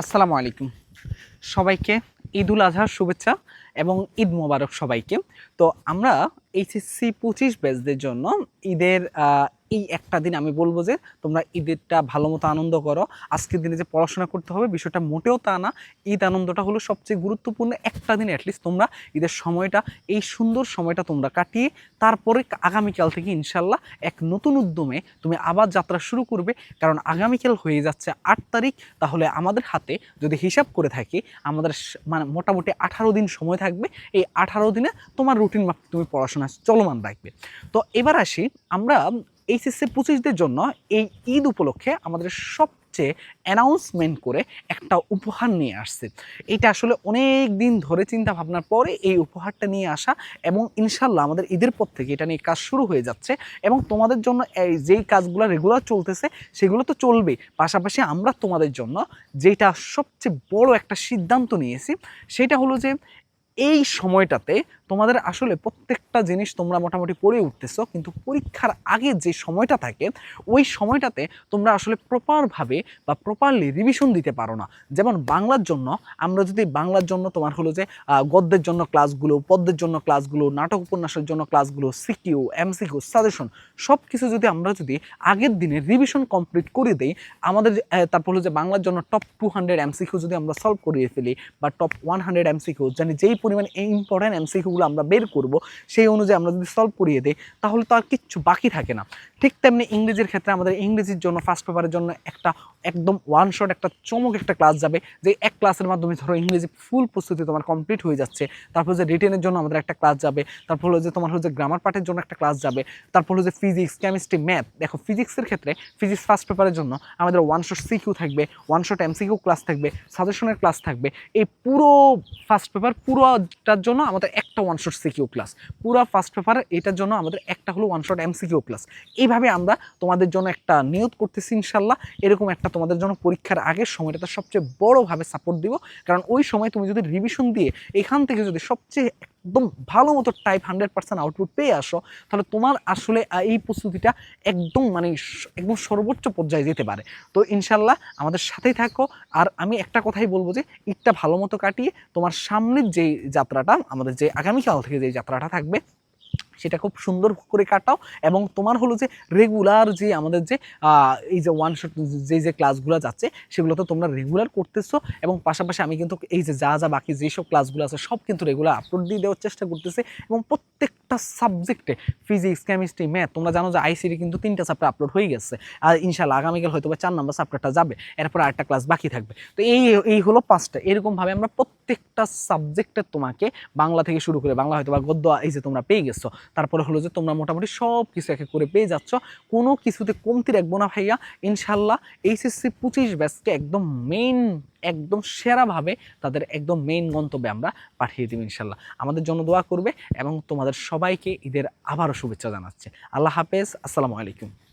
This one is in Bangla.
আসসালামু আলাইকুম। সবাইকে ঈদ উল আজহার শুভেচ্ছা এবং ঈদ মোবারক সবাইকে। তো আমরা এইচএসসি পঁচিশ ব্যাচদের জন্য ঈদের এই একটা দিন আমি বলব যে, তোমরা ঈদেরটা ভালো মতো আনন্দ করো। আজকের দিনে যে পড়াশোনা করতে হবে, বিষয়টা মোটেও তা না। ঈদ আনন্দটা হলো সবচেয়ে গুরুত্বপূর্ণ একটা দিন অ্যাটলিস্ট তোমরা ঈদের সময়টা, এই সুন্দর সময়টা তোমরা কাটিয়ে, তারপরে আগামীকাল থেকে ইনশাল্লাহ এক নতুন উদ্যমে তুমি আবার যাত্রা শুরু করবে। কারণ আগামীকাল হয়ে যাচ্ছে আট তারিখ, তাহলে আমাদের হাতে যদি হিসাব করে থাকি, আমাদের মানে মোটামুটি আঠারো দিন সময় থাকবে। এই আঠারো দিনে তোমার রুটিন মাফিক তুমি পড়াশোনা চলমান রাখবে। তো এবার আসি, আমরা এইচএসসি পঁচিশদের জন্য এই ঈদ উপলক্ষে আমাদের সবচেয়ে অ্যানাউন্সমেন্ট করে একটা উপহার নিয়ে আসছে। এটা আসলে অনেক দিন ধরে চিন্তা ভাবনার পরে এই উপহারটা নিয়ে আসা এবং ইনশাল্লাহ আমাদের ঈদের পর থেকে এটা নিয়ে কাজ শুরু হয়ে যাচ্ছে এবং তোমাদের জন্য এই যেই কাজগুলো রেগুলার চলতেছে সেগুলো তো চলবেই। পাশাপাশি আমরা তোমাদের জন্য যেটা সবচেয়ে বড় একটা সিদ্ধান্ত নিয়েছি সেটা হলো যে এই সময়টাতে তোমাদের আসলে প্রত্যেকটা জিনিস তোমরা মোটামুটি পড়ে উঠতেছো, কিন্তু পরীক্ষার আগে যে সময়টা থাকে, ওই সময়টাতে তোমরা আসলে প্রপারভাবে বা প্রপারলি রিভিশন দিতে পারো না। যেমন বাংলার জন্য, আমরা যদি বাংলার জন্য তোমার হলো যে গদ্যের জন্য ক্লাসগুলো পদ্যের জন্য ক্লাসগুলো নাটক উপন্যাসের জন্য ক্লাসগুলো সিকিউ এমসিকিউ সাজেশন সব কিছু যদি আমরা যদি আগের দিনে রিভিশন কমপ্লিট করে দেই, আমাদের তারপর হলো যে বাংলার জন্য টপ টু হান্ড্রেড এমসিকিউ যদি আমরা সলভ করিয়ে ফেলি, বা টপ ওয়ান হান্ড্রেড এমসিকিউ জানি যেই পরিমাণ ইম্পর্ট্যান্ট এমসিকিউগুলো আমরা বের করব, সেই অনুযায়ী আমরা যদি সলভ করিয়ে দিই, তাহলে তো আর কিচ্ছু বাকি থাকে না। ঠিক তেমনি ইংরেজির ক্ষেত্রে আমাদের ইংরেজির জন্য ফার্স্ট পেপারের জন্য একটা একদম ওয়ান শট একটা চমক একটা ক্লাস যাবে, যে এক ক্লাসের মাধ্যমে ধরো ইংরেজি ফুল প্রস্তুতি তোমার কমপ্লিট হয়ে যাচ্ছে। তারপর যে রিটেনের জন্য আমাদের একটা ক্লাস যাবে, তারপর হলো যে তোমার যে গ্রামার পার্টের জন্য একটা ক্লাস যাবে, তারপর যে ফিজিক্স কেমিস্ট্রি ম্যাথ দেখো ফিজিক্সের ক্ষেত্রে ফিজিক্স ফার্স্ট পেপারের জন্য আমাদের ওয়ান শট সিকিউ থাকবে ওয়ান শট এমসিকিউ ক্লাস থাকবে সাজেশনের ক্লাস থাকবে। এই পুরো ফার্স্ট পেপার পুরোটার জন্য আমাদের একটা ওয়ান শট সিকিউ প্লাস পুরো ফার্স্ট পেপার এটার জন্য আমাদের একটা হলো ওয়ান শট এমসিকিউ প্লাস এইভাবে আমরা তোমাদের জন্য একটা নিয়োগ করতেছি ইনশাল্লাহ। এরকম একটা তোমাদের জন্য পরীক্ষার আগে সময়টাতে সবচেয়ে বড়োভাবে সাপোর্ট দিব। কারণ ওই সময় তুমি যদি রিভিশন দিয়ে এখান থেকে যদি সবচেয়ে একদম ভালো মতো টাইপ হান্ড্রেড পার্সেন্ট আউটপুট পেয়ে আসো, তাহলে তোমার আসলে এই প্রস্তুতিটা একদম মানে একদম সর্বোচ্চ পর্যায়ে যেতে পারে। তো ইনশাল্লাহ আমাদের সাথেই থাকো। আর আমি একটা কথাই বলব যে, ঈদটা ভালো মতো কাটিয়ে তোমার সামনের যে যাত্রাটা, আমাদের যে আগামীকাল থেকে যে যাত্রাটা থাকবে সেটা খুব সুন্দর করে কাটাও এবং তোমার হলো যে রেগুলার যে আমাদের যে এই যে ওয়ান শট যে যে ক্লাসগুলো যাচ্ছে, সেগুলো তো তোমরা রেগুলার করতেছো এবং পাশাপাশি আমি কিন্তু এই যে যা যা বাকি যেসব ক্লাসগুলো আছে সব কিন্তু রেগুলার আপলোড দিয়ে দেওয়ার চেষ্টা করতেছি এবং প্রত্যেকটা সাবজেক্টে ফিজিক্স কেমিস্ট্রি ম্যাথ তোমরা জানো যে আইসিডি কিন্তু তিনটা চ্যাপ্টার আপলোড হয়ে গেছে। আর ইনশাল্লাহ আগামীকাল হয়তো বা চার নম্বর চ্যাপ্টারটা যাবে। এরপর আরেকটা ক্লাস বাকি থাকবে। তো এই এই হলো পাঁচটা। এরকমভাবে আমরা প্রত্যেকটা সাবজেক্টের তোমাকে বাংলা থেকে শুরু করে বাংলা হয়তো বা গদ্য এই যে তোমরা পেয়ে গেছো। তারপরে হলো যে তোমরা মোটামুটি সব কিছু একে করে পেয়ে যাচ্ছ। কোনো কিছুতে কমতি রাখব না ভাইয়া। ইনশাল্লাহ এইচএসসি পঁচিশ ব্যাচকে একদম মেইন একদম সেরাভাবে তাদের একদম মেইন গন্তব্যে আমরা পাঠিয়ে দেবো ইনশাল্লাহ আমাদের জন্য দোয়া করবে এবং তোমাদের সবাইকে ঈদের আবারও শুভেচ্ছা জানাচ্ছে। আল্লাহ হাফেজ, আসসালামু আলাইকুম।